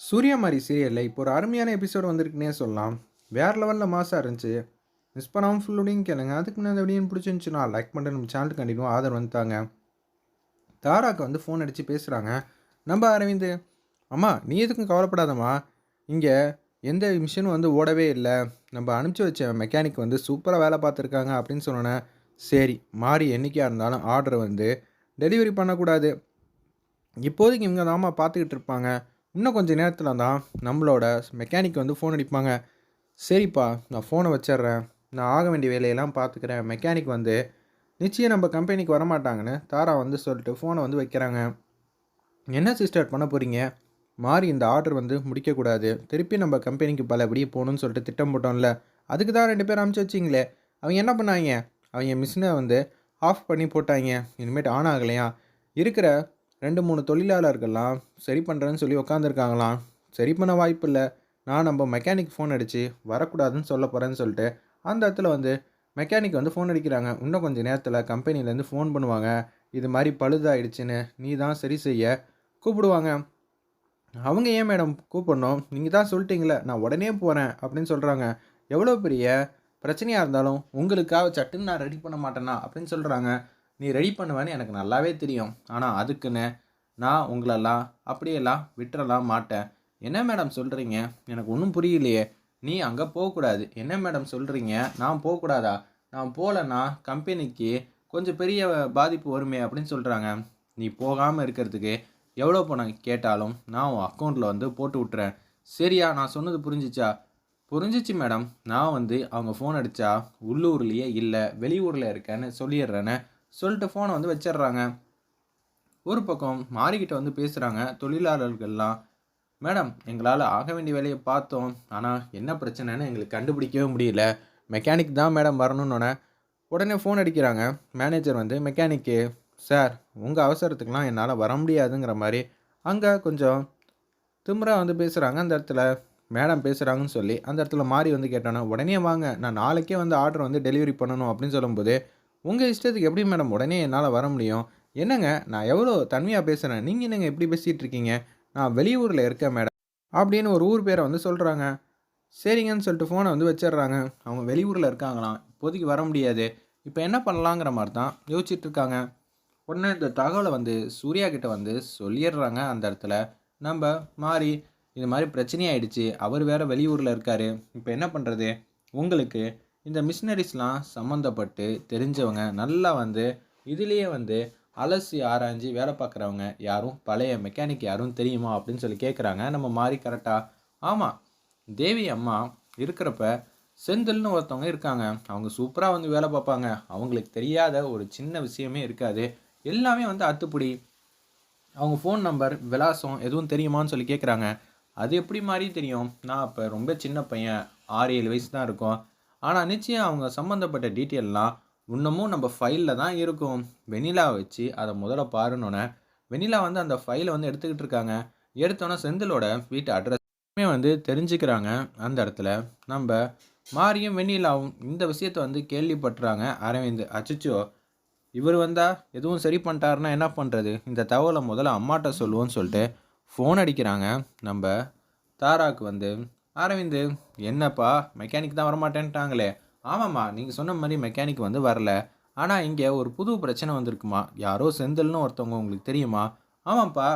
சூரியமாரி சீரியலில் இப்போ ஒரு அருமையான எபிசோடு வந்திருக்குன்னே சொல்லலாம். வேறு லெவலில் மாசாக இருந்துச்சு. மிஸ் பண்ணாமல் ஃபுல்லோடையும் கேளுங்க. அதுக்கு முன்னாடி வீடியோ பிடிச்சிருந்துச்சுன்னா லைக் பண்ணுற நம்ம சேனலுக்கு கண்டிப்பாக ஆதரவு வந்துட்டாங்க தாராக்கு வந்து ஃபோன் அடித்து பேசுகிறாங்க நம்ம அரவிந்த் அம்மா நீ எதுக்கும் கவலைப்படாதம்மா. இங்கே எந்த மிஷினும் வந்து ஓடவே இல்லை. நம்ம அனுப்பிச்சி வச்ச மெக்கானிக் வந்து சூப்பராக வேலை பார்த்துருக்காங்க அப்படின்னு சொன்னோன்னே சரி மாறி என்றைக்காக இருந்தாலும் ஆர்டர் வந்து டெலிவரி பண்ணக்கூடாது. இப்போதைக்கு இவங்க தாம்மா பார்த்துக்கிட்டு இருப்பாங்க. இன்னும் கொஞ்சம் நேரத்தில் தான் நம்மளோட மெக்கானிக் வந்து ஃபோன் அடிப்பாங்க. சரிப்பா நான் ஃபோனை வச்சிட்றேன். நான் ஆக வேண்டிய வேலையெல்லாம் பார்த்துக்கிறேன் மெக்கானிக் வந்து நிச்சயம் நம்ம கம்பெனிக்கு வரமாட்டாங்கன்னு தாரா வந்து சொல்லிட்டு ஃபோனை வந்து வைக்கிறாங்க. என்ன சிஸ்டர் பண்ண போகிறீங்க மாறி இந்த ஆர்டர் வந்து முடிக்கக்கூடாது திருப்பி நம்ம கம்பெனிக்கு பலபடியே போகணும்னு சொல்லிட்டு திட்டம் போட்டோம்ல. அதுக்கு தான் ரெண்டு பேரும் அனுப்பிச்சி வச்சிங்களே. அவங்க என்ன பண்ணாங்க? அவங்க மிஷினை வந்து ஆஃப் பண்ணி போட்டாங்க. இனிமேட்டு ஆன் ஆகலையா? இருக்கிற ரெண்டு மூணு தொழிலாளர்கள்லாம் சரி பண்ணுறேன்னு சொல்லி உட்காந்துருக்காங்களாம் சரி பண்ண வாய்ப்பு இல்லை நான் நம்ம மெக்கானிக் ஃபோன் அடித்து வரக்கூடாதுன்னு சொல்ல போகிறேன்னு சொல்லிட்டு அந்த இடத்துல வந்து மெக்கானிக் வந்து ஃபோன் அடிக்கிறாங்க. இன்னும் கொஞ்சம் நேரத்தில் கம்பெனிலேருந்து ஃபோன் பண்ணுவாங்க. இது மாதிரி பழுதாயிடுச்சுன்னு நீ தான் சரி செய்ய கூப்பிடுவாங்க. அவங்க ஏன் மேடம் கூப்பிடணும்? நீங்கள் தான் சொல்லிட்டீங்களே நான் உடனே போகிறேன் அப்படின்னு சொல்கிறாங்க எவ்வளோ பெரிய பிரச்சனையாக இருந்தாலும் உங்களுக்காக சட்டுன்னு நான் ரெடி பண்ண மாட்டேனா அப்படின்னு சொல்கிறாங்க நீ ரெடி பண்ணுவேன்னு எனக்கு நல்லாவே தெரியும். ஆனால் அதுக்குன்னு நான் உங்களெல்லாம் அப்படியெல்லாம் விட்டுறலாம் மாட்டேன். என்ன மேடம் சொல்கிறீங்க எனக்கு ஒன்றும் புரியலையே. நீ அங்கே போகக்கூடாது. என்ன மேடம் சொல்கிறீங்க நான் போகக்கூடாதா? நான் போகலன்னா கம்பெனிக்கு கொஞ்சம் பெரிய பாதிப்பு வருமே அப்படின்னு சொல்கிறாங்க நீ போகாமல் இருக்கிறதுக்கு எவ்வளோ பணம் கேட்டாலும் நான் உன் அக்கௌண்ட்டில் வந்து போட்டு விட்டுறேன். சரியா? நான் சொன்னது புரிஞ்சிச்சா? புரிஞ்சிச்சு மேடம் நான் வந்து அவங்க ஃபோன் அடித்தா உள்ளூர்லேயே இல்லை வெளியூரில் இருக்கேன்னு சொல்லிடுறேன்னு சொல்லிட்டு ஃபோனை வந்து வச்சிடுறாங்க. ஒரு பக்கம் மாறிக்கிட்ட வந்து பேசுகிறாங்க தொழிலாளர்கள்லாம் மேடம் எங்களால் ஆக வேண்டிய வேலையை பார்த்தோம். ஆனால் என்ன பிரச்சனைன்னு எங்களுக்கு கண்டுபிடிக்கவே முடியல. மெக்கானிக் தான் மேடம் வரணுன்னொன்னே உடனே ஃபோன் அடிக்கிறாங்க. மேனேஜர் வந்து மெக்கானிக்கு சார் உங்கள் அவசரத்துக்குலாம் என்னால் வர முடியாதுங்கிற மாதிரி. அங்கே கொஞ்சம் திமிரா வந்து பேசுகிறாங்க அந்த இடத்துல மேடம் பேசுகிறாங்கன்னு சொல்லி அந்த இடத்துல மாறி வந்து கேட்டோன்னே உடனே வாங்க. நான் நாளைக்கே வந்து ஆர்டர் வந்து டெலிவரி பண்ணணும் அப்படின்னு சொல்லும்போது உங்கள் இஷ்டத்துக்கு எப்படி மேடம் உடனே என்னால் வர முடியும்? என்னங்க நான் எவ்வளோ தன்மையாக பேசுகிறேன் நீங்கள் என்னங்க எப்படி பேசிகிட்டு இருக்கீங்க? நான் வெளியூரில் இருக்கேன் மேடம் அப்படின்னு ஒரு ஊர் பேரை வந்து சொல்கிறாங்க சரிங்கன்னு சொல்லிட்டு ஃபோனை வந்து வச்சிடுறாங்க. அவங்க வெளியூரில் இருக்காங்களாம். இப்போதைக்கு வர முடியாது. இப்போ என்ன பண்ணலாங்கிற மாதிரி தான் யோசிச்சுட்டு இருக்காங்க. உடனே இந்த தகவலை வந்து சூர்யா கிட்ட வந்து சொல்லிடுறாங்க அந்த இடத்துல. நம்ம மாறி இது மாதிரி பிரச்சனையாயிடுச்சு அவர் வேற வெளியூரில் இருக்கார். இப்போ என்ன பண்ணுறது உங்களுக்கு இந்த மிஷினரிஸ்லாம் சம்மந்தப்பட்டு தெரிஞ்சவங்க நல்லா வந்து இதுலேயே வந்து அலசி ஆராய்ஞ்சு வேலை பார்க்குறவங்க யாரும் பழைய மெக்கானிக் யாரும் தெரியுமா அப்படின்னு சொல்லி கேட்குறாங்க நம்ம மாறி கரெக்டாக ஆமாம் தேவி அம்மா இருக்கிறப்ப செந்தில்னு ஒருத்தவங்க இருக்காங்க. அவங்க சூப்பராக வந்து வேலை பார்ப்பாங்க. அவங்களுக்கு தெரியாத ஒரு சின்ன விஷயமே இருக்காது. எல்லாமே வந்து அத்துப்படி. அவங்க ஃபோன் நம்பர் விலாசம் எதுவும் தெரியுமான்னு சொல்லி கேட்குறாங்க அது எப்படி மாதிரி தெரியும்? நான் இப்போ ரொம்ப சின்ன பையன் ஆறு ஏழு வயசு தான் இருக்கும். ஆனால் நிச்சயம் அவங்க சம்மந்தப்பட்ட டீட்டெயில்லாம் இன்னமும் நம்ம ஃபைலில் தான் இருக்கும். வெனிலா வச்சு அதை முதல்ல பாருனோன்னே வெனிலா வந்து அந்த ஃபைலை வந்து எடுத்துக்கிட்டு இருக்காங்க. எடுத்தோன்னே செந்திலோட வீட்டு அட்ரஸ்மே வந்து தெரிஞ்சுக்கிறாங்க அந்த இடத்துல. நம்ம மாரியும் வெண்ணிலாவும் இந்த விஷயத்தை வந்து கேள்விப்பட்டுறாங்க. அரவிந்த் அச்சச்சோ இவர் வந்தால் எதுவும் சரி பண்ணிட்டாருன்னா என்ன பண்ணுறது இந்த தகவலை முதல்ல அம்மாட்ட சொல்லுவோன்னு சொல்லிட்டு ஃபோன் அடிக்கிறாங்க. நம்ம தாராக்கு வந்து அரவிந்த் என்னப்பா மெக்கானிக் தான் வரமாட்டேன்ட்டாங்களே. ஆமாம்மா நீங்கள் சொன்ன மாதிரி மெக்கானிக் வந்து வரல. ஆனால் இங்கே ஒரு புது பிரச்சனை வந்திருக்குமா? யாரோ செந்தில்னு ஒருத்தவங்க உங்களுக்கு தெரியுமா? ஆமாம்ப்பா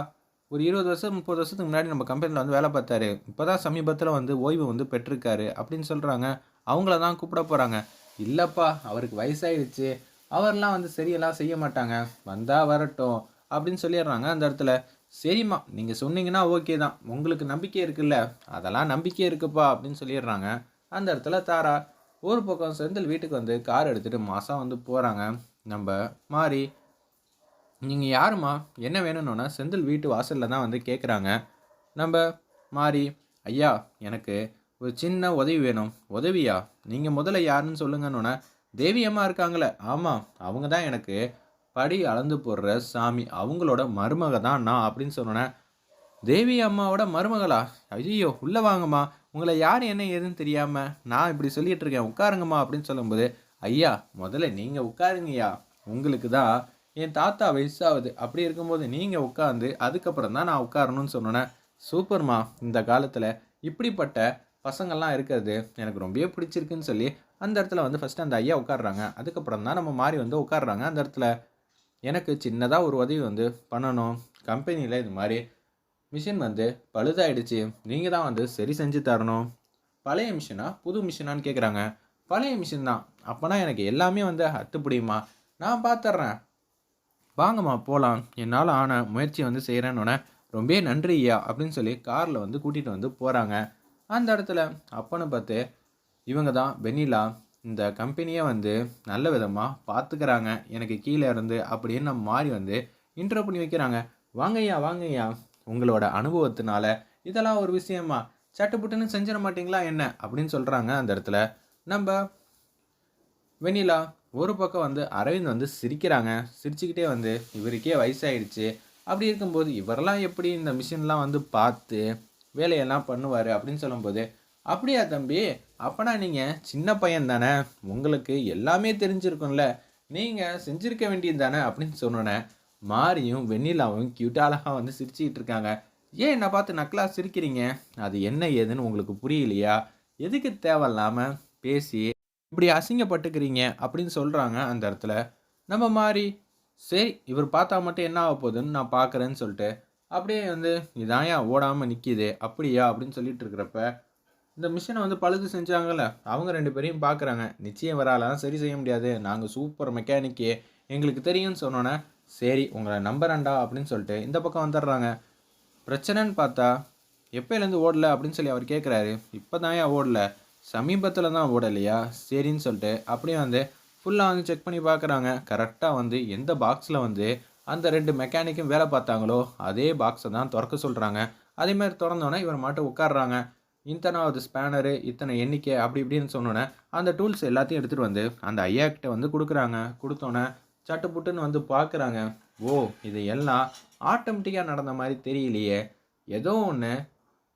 ஒரு இருபது வருஷம் முப்பது வருஷத்துக்கு முன்னாடி நம்ம கம்பெனியில் வந்து வேலை பார்த்தாரு. இப்போ தான் சமீபத்தில் வந்து ஓய்வு வந்து பெற்றிருக்காரு அப்படின்னு சொல்கிறாங்க அவங்கள தான் கூப்பிட போகிறாங்க இல்லைப்பா அவருக்கு வயசாயிடுச்சு. அவர்லாம் வந்து சரியெல்லாம் செய்ய மாட்டாங்க. வந்தால் வரட்டும் அப்படின்னு சொல்லிடுறாங்க அந்த இடத்துல. சரிம்மா நீங்கள் சொன்னீங்கன்னா ஓகே தான். உங்களுக்கு நம்பிக்கை இருக்குல்ல? அதெல்லாம் நம்பிக்கை இருக்குப்பா அப்படின்னு சொல்லிடுறாங்க. அந்த இடத்துல தாரா ஒரு பக்கம் செந்தில் வீட்டுக்கு வந்து கார் எடுத்துகிட்டு மாதம் வந்து போகிறாங்க நம்ம மாறி நீங்கள் யாருமா என்ன வேணும்னோன்னா செந்தில் வீட்டு வாசலில் தான் வந்து கேட்குறாங்க நம்ம மாறி ஐயா எனக்கு ஒரு சின்ன உதவி வேணும். உதவியா? நீங்கள் முதல்ல யாருன்னு சொல்லுங்கன்னொன்னே தேவியம்மா இருக்காங்களே ஆமாம் அவங்க தான் எனக்கு படி அளந்து போடுற சாமி அவங்களோட மருமக தான் நான் அப்படின்னு சொன்னேன் தேவி அம்மாவோட மருமகளா? ஐயோ உள்ளே வாங்கம்மா. உங்களை யார் என்ன ஏதுன்னு தெரியாமல் நான் இப்படி சொல்லிட்டு இருக்கேன். உட்காருங்கம்மா அப்படின்னு சொல்லும்போது ஐயா முதல்ல நீங்கள் உட்காருங்கய்யா. உங்களுக்கு தான் என் தாத்தா வயசாகுது. அப்படி இருக்கும்போது நீங்கள் உட்காந்து அதுக்கப்புறம் தான் நான் உட்காரணும்னு சொன்னேன் சூப்பர்மா இந்த காலத்தில் இப்படிப்பட்ட பசங்கள்லாம் இருக்கிறது எனக்கு ரொம்பவே பிடிச்சிருக்குன்னு சொல்லி அந்த இடத்துல வந்து ஃபஸ்ட்டு அந்த ஐயா உட்காடுறாங்க அதுக்கப்புறம் தான் நம்ம மாறி வந்து உட்காடுறாங்க அந்த இடத்துல எனக்கு சின்னதாக ஒரு உதவி வந்து பண்ணணும். கம்பெனியில் இது மாதிரி மிஷின் வந்து பழுதாயிடுச்சு. நீங்கள் தான் வந்து சரி செஞ்சு தரணும். பழைய மிஷினா புது மிஷினான்னு கேட்குறாங்க பழைய மிஷின் தான். அப்போனா எனக்கு எல்லாமே வந்து அத்துப்பிடியுமா நான் பார்த்துட்றேன் வாங்கம்மா போகலாம் என்னால் ஆன முயற்சி வந்து செய்கிறேன்னொன்னே ரொம்ப நன்றி ஐயா அப்படின்னு சொல்லி காரில் வந்து கூட்டிகிட்டு வந்து போகிறாங்க அந்த இடத்துல அப்பன்னு பார்த்து இவங்க தான் வெண்ணிலா இந்த கம்பெனியை வந்து நல்ல விதமாக பார்த்துக்கிறாங்க எனக்கு கீழே இருந்து அப்படின்னு நம்ம மாறி வந்து இன்ட்ரோ பண்ணி வைக்கிறாங்க. வாங்கய்யா வாங்கய்யா. உங்களோட அனுபவத்தினால இதெல்லாம் ஒரு விஷயமா? சட்டுப்புட்டுன்னு செஞ்சிட மாட்டிங்களா என்ன? அப்படின்னு சொல்கிறாங்க அந்த இடத்துல. நம்ம வெண்ணிலா ஒரு பக்கம் வந்து அரவிந்த் வந்து சிரிக்கிறாங்க. சிரிச்சுக்கிட்டே வந்து இவருக்கே வயசாயிடுச்சு. அப்படி இருக்கும்போது இவரெல்லாம் எப்படி இந்த மிஷின்லாம் வந்து பார்த்து வேலையெல்லாம் பண்ணுவார் அப்படின்னு சொல்லும்போது அப்படியா தம்பி? அப்பனா நீங்கள் சின்ன பையன் தானே. உங்களுக்கு எல்லாமே தெரிஞ்சிருக்கும்ல. நீங்கள் செஞ்சுருக்க வேண்டியது தானே அப்படின்னு சொன்னோன்னே மாரியும் வெண்ணிலாவும் கியூட்டாலாக வந்து சிரிச்சுக்கிட்டு இருக்காங்க. ஏன் என்னை பார்த்து நக்கலா சிரிக்கிறீங்க? அது என்ன ஏதுன்னு உங்களுக்கு புரியலையா? எதுக்கு தேவையில்லாமல் பேசி இப்படி அசிங்கப்பட்டுக்கிறீங்க அப்படின்னு சொல்கிறாங்க அந்த இடத்துல. நம்ம மாறி சரி இவர் பார்த்தா மட்டும் என்ன ஆக போகுதுன்னு நான் பார்க்குறேன்னு சொல்லிட்டு அப்படியே வந்து இதான் ஏன் ஓடாமல் நிற்கிது அப்படியா? அப்படின்னு சொல்லிட்டு இருக்கிறப்ப இந்த மிஷினை வந்து பழுது செஞ்சாங்கல்ல அவங்க ரெண்டு பேரையும் பார்க்குறாங்க நிச்சயம் வராலாம் சரி செய்ய முடியாது. நாங்கள் சூப்பர் மெக்கானிக்கு எங்களுக்கு தெரியும்னு சொன்னோன்னே சரி உங்களை நம்புறேன்டா அப்படின்னு சொல்லிட்டு இந்த பக்கம் வந்துடுறாங்க. பிரச்சனைன்னு பார்த்தா எப்போலேருந்து ஓடல அப்படின்னு சொல்லி அவர் கேட்குறாரு இப்போ தான் ஏன் ஓடல. சமீபத்தில் தான் ஓடலையா? சரின்னு சொல்லிட்டு அப்படியே வந்து ஃபுல்லாக வந்து செக் பண்ணி பார்க்குறாங்க கரெக்டாக வந்து எந்த பாக்ஸில் வந்து அந்த ரெண்டு மெக்கானிக்கும் வேலை பார்த்தாங்களோ அதே பாக்ஸை தான் திறக்க சொல்கிறாங்க அதேமாதிரி திறந்தோன்னே இவர் மாட்டு உட்காடுறாங்க இத்தனாவது ஸ்பேனரு இத்தனை எண்ணிக்கை அப்படி இப்படின்னு சொன்னோன்னே அந்த டூல்ஸ் எல்லாத்தையும் எடுத்துகிட்டு வந்து அந்த ஐயா கிட்ட வந்து கொடுக்குறாங்க. கொடுத்தோன்னே சட்டுப்புட்டுன்னு வந்து பார்க்குறாங்க. ஓ இது எல்லாம் ஆட்டோமேட்டிக்காக நடந்த மாதிரி தெரியலையே. ஏதோ ஒன்று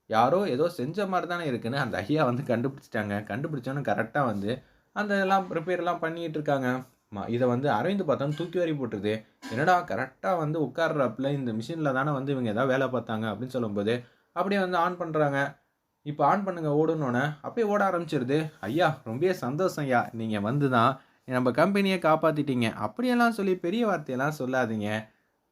யாரோ ஏதோ செஞ்ச மாதிரி தானே இருக்குன்னு அந்த ஐயா வந்து கண்டுபிடிச்சிட்டாங்க. கண்டுபிடிச்சோன்னு கரெக்டாக வந்து அந்த எல்லாம் ப்ரிப்பேர்லாம் பண்ணிகிட்டு இருக்காங்க. ம- இதை வந்து அரவிந்த் பார்த்தோன்னு தூக்கி வரி போட்டுருது. என்னடா கரெக்டாக வந்து உட்கார்றப்பில் இந்த மிஷினில் தானே வந்து இவங்க ஏதாவது வேலை பார்த்தாங்க அப்படின்னு சொல்லும்போது அப்படியே வந்து ஆன் பண்ணுறாங்க இப்போ ஆன் பண்ணுங்கள் ஓடுனோன்னே அப்படியே ஓட ஆரம்பிச்சிருது. ஐயா ரொம்பவே சந்தோஷம் ஐயா. நீங்கள் வந்து தான் நம்ம கம்பெனியை காப்பாற்றிட்டீங்க அப்படியெல்லாம் சொல்லி பெரிய வார்த்தையெல்லாம் சொல்லாதீங்க.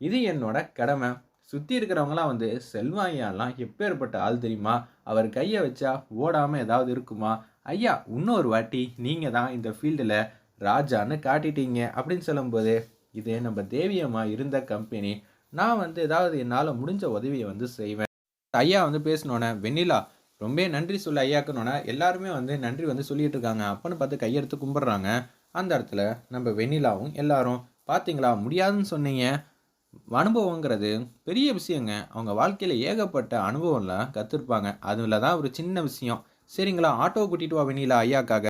இது என்னோட கடமை. சுற்றி இருக்கிறவங்களாம் வந்து செல்வாயாலாம் எப்பேற்பட்ட ஆள் தெரியுமா? அவர் கையை வச்சா ஓடாமல் ஏதாவது இருக்குமா? ஐயா இன்னொரு வாட்டி நீங்கள் தான் இந்த ஃபீல்டில் ராஜான்னு காட்டிட்டீங்க. அப்படின்னு சொல்லும்போது இது நம்ம தேவியமாக இருந்த கம்பெனி நான் வந்து ஏதாவது என்னால் முடிஞ்ச உதவியை வந்து செய்வேன். ஐயா வந்து பேசினோன்னே வெண்ணிலா ரொம்ப நன்றி சொல்ல ஐயாக்குனோன்னே எல்லாருமே வந்து நன்றி வந்து சொல்லிட்டு இருக்காங்க அப்பன்னு பார்த்து கையெடுத்து கும்பிட்றாங்க. அந்த இடத்துல நம்ம வெண்ணிலாவும் எல்லாரும் பார்த்தீங்களா முடியாதுன்னு சொன்னீங்க. அனுபவங்கிறது பெரிய விஷயங்க. அவங்க வாழ்க்கையில் ஏகப்பட்ட அனுபவம்லாம் கற்றுருப்பாங்க அதில் தான் ஒரு சின்ன விஷயம். சரிங்களா? ஆட்டோ கூட்டிகிட்டு வா வெண்ணிலா ஐயாக்காக.